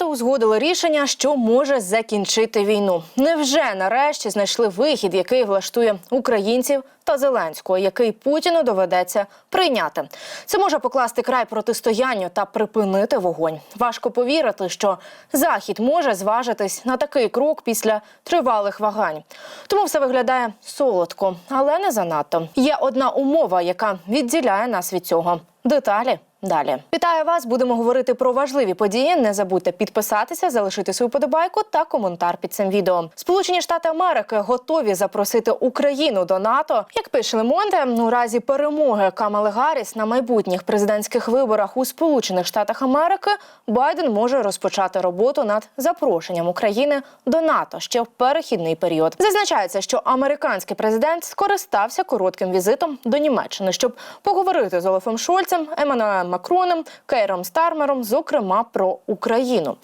НАТО узгодили рішення, що може закінчити війну. Невже нарешті знайшли вихід, який влаштує українців та Зеленського, який Путіну доведеться прийняти? Це може покласти край протистоянню та припинити вогонь. Важко повірити, що захід може зважитись на такий крок після тривалих вагань. Тому все виглядає солодко, але не занадто. Є одна умова, яка відділяє нас від цього. Деталі далі. Вітаю вас! Будемо говорити про важливі події. Не забудьте підписатися, залишити свою подобайку та коментар під цим відео. Сполучені Штати Америки готові запросити Україну до НАТО. Як пише Лемонте, у разі перемоги Камали Гарріс на майбутніх президентських виборах у Сполучених Штатах Америки Байден може розпочати роботу над запрошенням України до НАТО ще в перехідний період. Зазначається, що американський президент скористався коротким візитом до Німеччини, щоб поговорити з Олафом Шольцем, Еммануелем Макроном, Кейром Стармером, зокрема про Україну.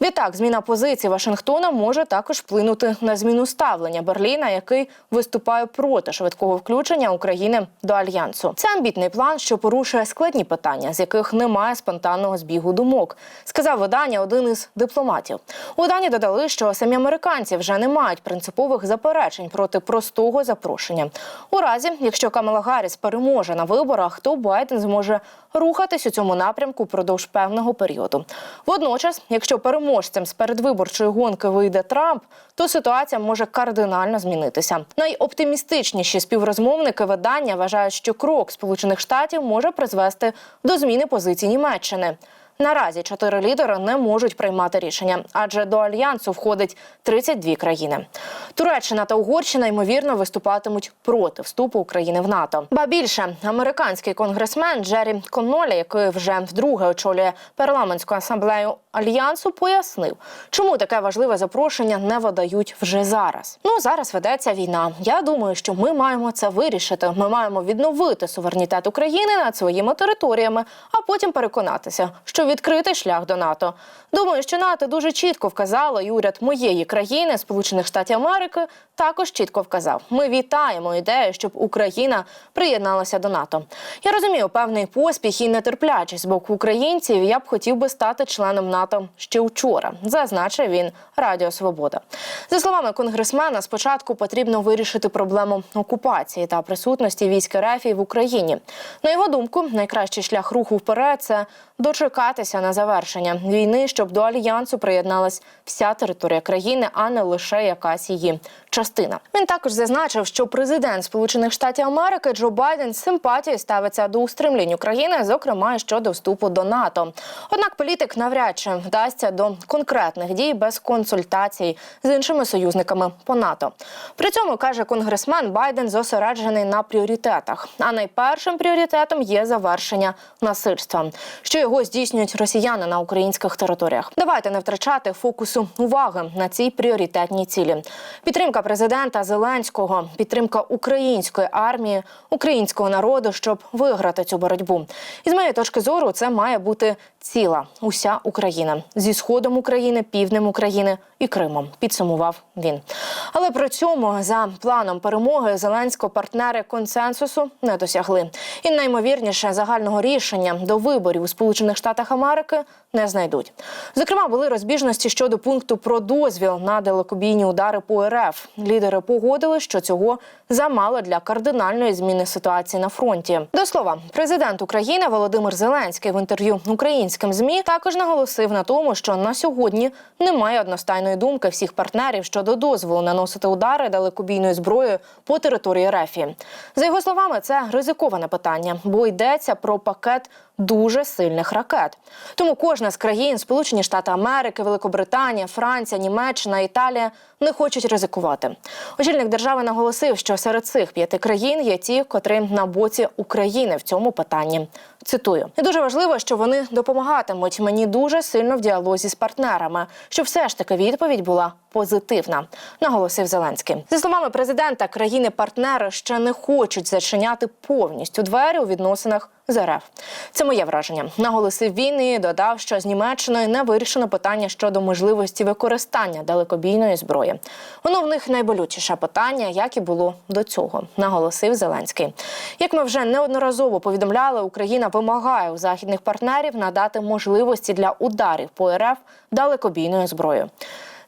Відтак, зміна позиції Вашингтона може також вплинути на зміну ставлення Берліна, який виступає проти швидкого включення України до альянсу. Це амбітний план, що порушує складні питання, з яких немає спонтанного збігу думок, сказав видання один із дипломатів. У виданні додали, що самі американці вже не мають принципових заперечень проти простого запрошення. У разі, якщо Камала Гарріс переможе на виборах, то Байден зможе рухатись у цьому напрямку продовж певного періоду. Водночас, якщо переможцем з передвиборчої гонки вийде Трамп, то ситуація може кардинально змінитися. Найоптимістичніші співрозмовники видання вважають, що крок Сполучених Штатів може призвести до зміни позицій Німеччини. Наразі чотири лідери не можуть приймати рішення, адже до альянсу входить 32 країни. Туреччина та Угорщина ймовірно виступатимуть проти вступу України в НАТО. Ба більше американський конгресмен Джері Коннолі, який вже вдруге очолює парламентську асамблею альянсу, пояснив, чому таке важливе запрошення не видають вже зараз. Ну зараз ведеться війна. Я думаю, що ми маємо це вирішити. Ми маємо відновити суверенітет України над своїми територіями, а потім переконатися, що відкритий шлях до НАТО. Думаю, що НАТО дуже чітко вказало, і уряд моєї країни, Сполучених Штатів Америки, також чітко вказав: ми вітаємо ідею, щоб Україна приєдналася до НАТО. Я розумію певний поспіх і нетерплячість з боку українців. Я б хотів би стати членом НАТО ще вчора, зазначив він Радіо Свобода. За словами конгресмена, спочатку потрібно вирішити проблему окупації та присутності військ РФ в Україні. На його думку, найкращий шлях руху вперед це дочекатися на завершення війни, щоб до альянсу приєдналась вся територія країни, а не лише якась її частина. Він також зазначив, що президент Сполучених Штатів Америки Джо Байден з симпатією ставиться до устремлінь України, зокрема щодо вступу до НАТО. Однак політик навряд чи вдасться до конкретних дій без консультацій з іншими союзниками по НАТО. При цьому каже конгресмен Байден зосереджений на пріоритетах. А найпершим пріоритетом є завершення насильства, що його здійснюють росіяни на українських територіях. Давайте не втрачати фокусу уваги на цій пріоритетній цілі. Підтримка президента Зеленського, підтримка української армії, українського народу, щоб виграти цю боротьбу. І з моєї точки зору, це має бути ціла уся Україна зі сходом України, півднем України і Кримом. Підсумував він. Але при цьому за планом перемоги Зеленського партнери консенсусу не досягли. І наймовірніше загального рішення до виборів у Сполучених Штатах Америки не знайдуть. Зокрема, були розбіжності щодо пункту про дозвіл на далекобійні удари по РФ. Лідери погодили, що цього замало для кардинальної зміни ситуації на фронті. До слова, президент України Володимир Зеленський в інтерв'ю українським змі також наголосив на тому, що на сьогодні немає одностайної думки всіх партнерів щодо дозволу наносити удари далекобійною зброєю по території РФ. За його словами, це ризиковане питання, бо йдеться про пакет дуже сильних ракет. Тому кожна з країн, Сполучені Штати Америки, Великобританія, Франція, Німеччина, Італія не хочуть ризикувати. Очільник держави наголосив, що серед цих п'яти країн є ті, котрі на боці України в цьому питанні. Цитую, і дуже важливо, що вони допомагатимуть мені дуже сильно в діалозі з партнерами, щоб все ж таки відповідь була позитивна, наголосив Зеленський. За словами президента, країни-партнери ще не хочуть зачиняти повністю двері у відносинах з РФ. Це моє враження. Наголосив він і додав, що з Німеччиною не вирішено питання щодо можливості використання далекобійної зброї. Воно в них найболючіше питання, як і було до цього, наголосив Зеленський. Як ми вже неодноразово повідомляли, Україна вимагає у західних партнерів надати можливості для ударів по РФ далекобійною зброєю.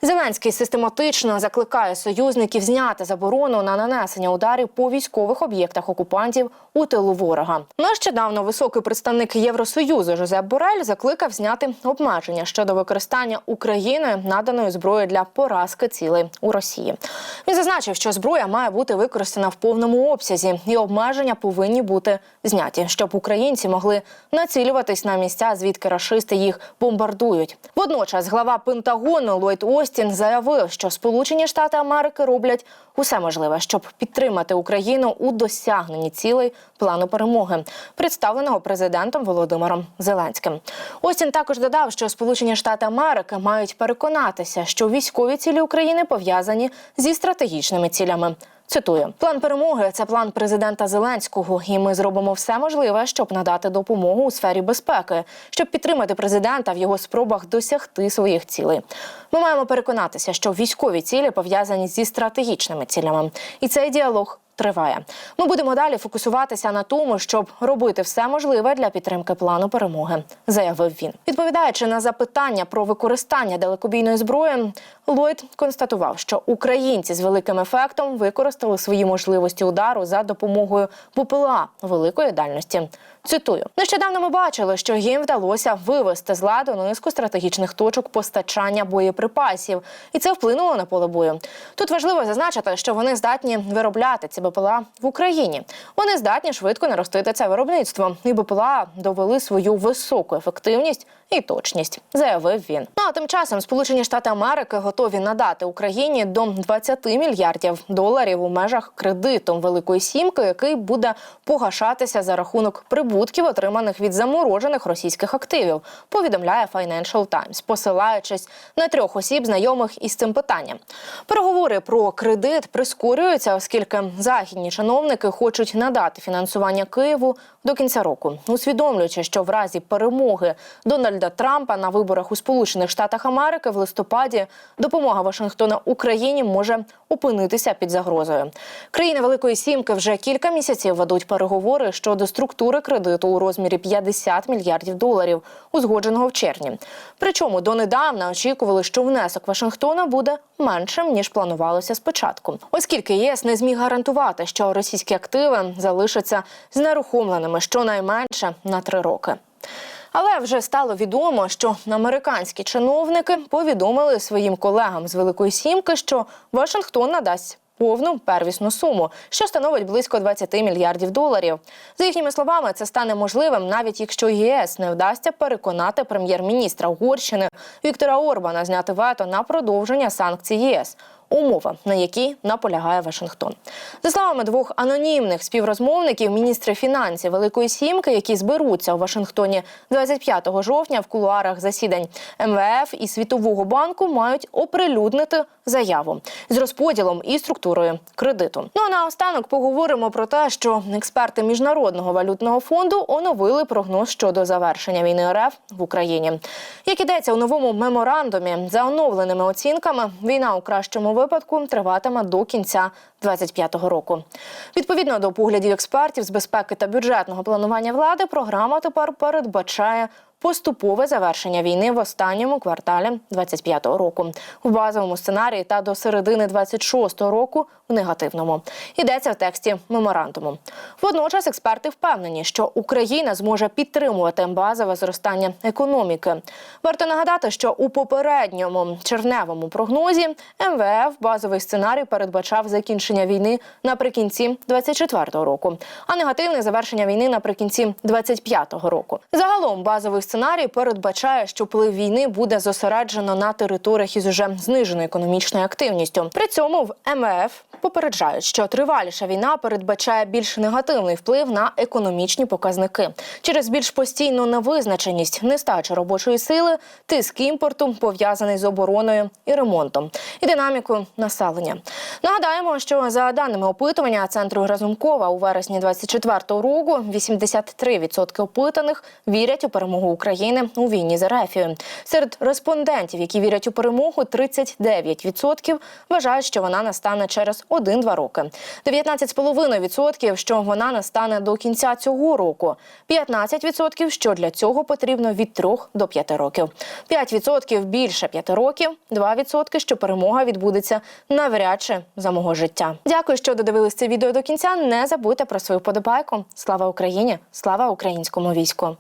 Зеленський систематично закликає союзників зняти заборону на нанесення ударів по військових об'єктах окупантів у тилу ворога. Нещодавно високий представник Євросоюзу Жозеп Борель закликав зняти обмеження щодо використання Україною наданої зброї для поразки цілей у Росії. Він зазначив, що зброя має бути використана в повному обсязі, і обмеження повинні бути зняті, щоб українці могли націлюватись на місця, звідки рашисти їх бомбардують. Водночас глава Пентагону Ллойд Остін заявив, що Сполучені Штати Америки роблять усе можливе, щоб підтримати Україну у досягненні цілей плану перемоги, представленого президентом Володимиром Зеленським. Остін також додав, що Сполучені Штати Америки мають переконатися, що військові цілі України пов'язані зі стратегічними цілями. Цитую, план перемоги це план президента Зеленського, і ми зробимо все можливе, щоб надати допомогу у сфері безпеки, щоб підтримати президента в його спробах досягти своїх цілей. Ми маємо переконатися, що військові цілі пов'язані зі стратегічними цілями, і цей діалог. Триває. Ми будемо далі фокусуватися на тому, щоб робити все можливе для підтримки плану перемоги, заявив він. Відповідаючи на запитання про використання далекобійної зброї, Ллойд констатував, що українці з великим ефектом використали свої можливості удару за допомогою БПЛА великої дальності. Цитую, нещодавно ми бачили, що їм вдалося вивести з ладу низку стратегічних точок постачання боєприпасів, і це вплинуло на поле бою. Тут важливо зазначити, що вони здатні виробляти ці БПЛА в Україні. Вони здатні швидко наростити це виробництво, і БПЛА довели свою високу ефективність і точність, заявив він. Ну а тим часом Сполучені Штати Америки готові надати Україні до 20 мільярдів доларів у межах кредиту Великої Сімки, який буде погашатися за рахунок прибутків, отриманих від заморожених російських активів. Повідомляє Financial Times, посилаючись на трьох осіб, знайомих із цим питанням. Переговори про кредит прискорюються, оскільки західні чиновники хочуть надати фінансування Києву до кінця року, усвідомлюючи, що в разі перемоги Дональда Трампа на виборах у Сполучених Штатах Америки в листопаді допомога Вашингтона Україні може опинитися під загрозою. Країни Великої Сімки вже кілька місяців ведуть переговори щодо структури кредиту у розмірі 50 мільярдів доларів, узгодженого в червні. Причому донедавна очікували, що внесок Вашингтона буде меншим ніж планувалося спочатку, оскільки ЄС не зміг гарантувати, що російські активи залишаться знерухомленими щонайменше на три роки. Але вже стало відомо, що американські чиновники повідомили своїм колегам з Великої Сімки, що Вашингтон надасть. Повну первісну суму, що становить близько 20 мільярдів доларів. За їхніми словами, це стане можливим, навіть якщо ЄС не вдасться переконати прем'єр-міністра Угорщини Віктора Орбана зняти вето на продовження санкцій ЄС. Умова, на якій наполягає Вашингтон, за словами двох анонімних співрозмовників, міністри фінансів Великої Сімки, які зберуться у Вашингтоні 25 жовтня в кулуарах засідань МВФ і Світового банку, мають оприлюднити заяву з розподілом і структурою кредиту. Ну а наостанок поговоримо про те, що експерти міжнародного валютного фонду оновили прогноз щодо завершення війни РФ в Україні. Як ідеться у новому меморандумі, за оновленими оцінками, війна у кращому випадку триватиме до кінця 2025 року. Відповідно до поглядів експертів з безпеки та бюджетного планування влади, програма тепер передбачає. Поступове завершення війни в останньому кварталі 25-го року в базовому сценарії та до середини 26-го року в негативному йдеться в тексті меморандуму. Водночас експерти впевнені, що Україна зможе підтримувати базове зростання економіки. Варто нагадати, що у попередньому червневому прогнозі МВФ базовий сценарій передбачав закінчення війни наприкінці 24-го року, а негативне завершення війни наприкінці 25-го року. Загалом базовий сценарій сценарій передбачає, що вплив війни буде зосереджено на територіях із уже зниженою економічною активністю. При цьому в МВФ попереджають, що триваліша війна передбачає більш негативний вплив на економічні показники через більш постійну невизначеність, нестачу робочої сили, тиск імпорту пов'язаний з обороною і ремонтом, і динамікою населення. Нагадаємо, що за даними опитування центру Разумкова у вересні 24-го року 83% опитаних вірять у перемогу України у війні з Ерефією. Серед респондентів, які вірять у перемогу, 39% вважають, що вона настане через 1-2 роки. 19,5% – що вона настане до кінця цього року. 15% – що для цього потрібно від 3 до 5 років. 5% – більше 5 років. 2% – що перемога відбудеться навряд чи за мого життя. Дякую, що додивились це відео до кінця. Не забудьте про свою подобайку. Слава Україні! Слава українському війську!